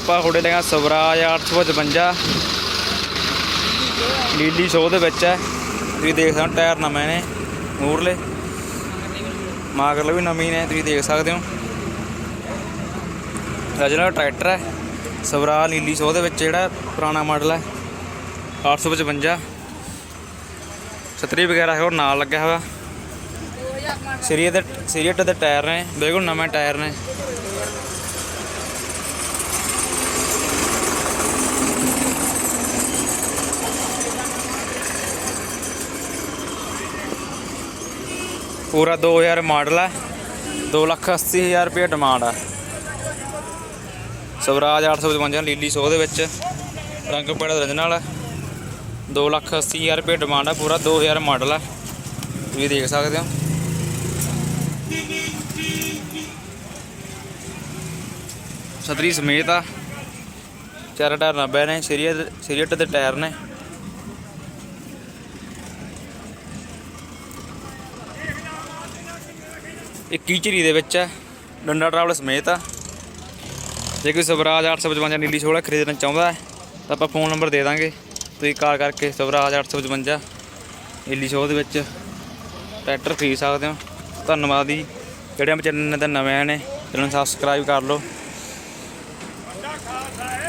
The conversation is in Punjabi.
ਆਪਾਂ ਹੁੜੇ ਲਿਆ ਸਵਰਾਜ 855 ਲੀਲੀ ਸ਼ੋ ਦੇ ਵਿੱਚ ਹੈ। ਤੁਸੀਂ ਦੇਖ ਸਕਦੇ ਹੋ ਟਾਇਰ ਨਵੇਂ ਨੇ, ਮੂਰਲੇ। ਮਾਗਰਲੇ ਵੀ ਨਵੀਂ ਨੇ, ਤੁਸੀਂ ਦੇਖ ਸਕਦੇ ਹੋ। ਰਜਨਾ ਟਰੈਕਟਰ ਹੈ। ਸਵਰਾਜ ਲੀਲੀ ਸ਼ੋ ਦੇ ਵਿੱਚ ਜਿਹੜਾ ਪੁਰਾਣਾ ਮਾਡਲ ਹੈ। 855 ਛਤਰੀ ਵਗੈਰਾ ਹੈ ਉਹ ਨਾਲ ਲੱਗਿਆ ਹੋਇਆ। ਸੀਰੀਏ ਦੇ ਸੀਰੀਅਟ ਦੇ ਟਾਇਰ ਨੇ, ਬਿਲਕੁਲ ਨਵੇਂ ਟਾਇਰ ਨੇ। ਪੂਰਾ 2000 ਮਾਡਲ ਹੈ 280000 ਰੁਪਏ ਡਿਮਾਂਡ ਆ। ਸਵਰਾਜ 855 ਲੀਲੀ ਸੋ ਦੇ ਵਿੱਚ ਰੰਗ ਪੜਾ original ਹੈ 280000 ਰੁਪਏ ਡਿਮਾਂਡ ਆ, ਪੂਰਾ 2000 ਮਾਡਲ ਆ। ਤੁਸੀਂ ਦੇਖ ਸਕਦੇ ਹੋ। ਛਤਰੀ ਸਮੇਤ ਆ। ਚਾਰ ਟਾਇਰ 90 ਨੇ ਸੀਰੀਅਟ ਸੀਰੀਅਟ ਦੇ ਟਾਇਰ ਨੇ। ਇਹ ਕੀਚਰੀ ਦੇ ਵਿੱਚ ਹੈ। ਡੰਡਾ ਟਰੈਵਲ ਸਮੇਤ ਆ। ਜੇ ਕੋਈ ਸਵਰਾਜ 855 ਨੀਲੀ ਛੋਲਾ ਖਰੀਦਣਾ ਚਾਹੁੰਦਾ ਹੈ, ਤਾਂ ਆਪਾਂ ਫੋਨ ਨੰਬਰ ਦੇ ਦਾਂਗੇ। ਤੁਸੀਂ ਕਾਲ ਕਰਕੇ ਸਵਰਾਜ 855 ਨੀਲੀ ਛੋਹ ਦੇ ਵਿੱਚ ਟਰੈਕਟਰ ਖਰੀਦ ਸਕਦੇ ਹੋ। ਧੰਨਵਾਦ ਜੀ। ਜਿਹੜੇ ਮੇਰੇ ਚੈਨਲ ਤਾਂ ਨਵੇਂ ਆਏ ਨੇ, ਚੈਨਲ ਸਬਸਕ੍ਰਾਈਬ ਕਰ ਲਓ।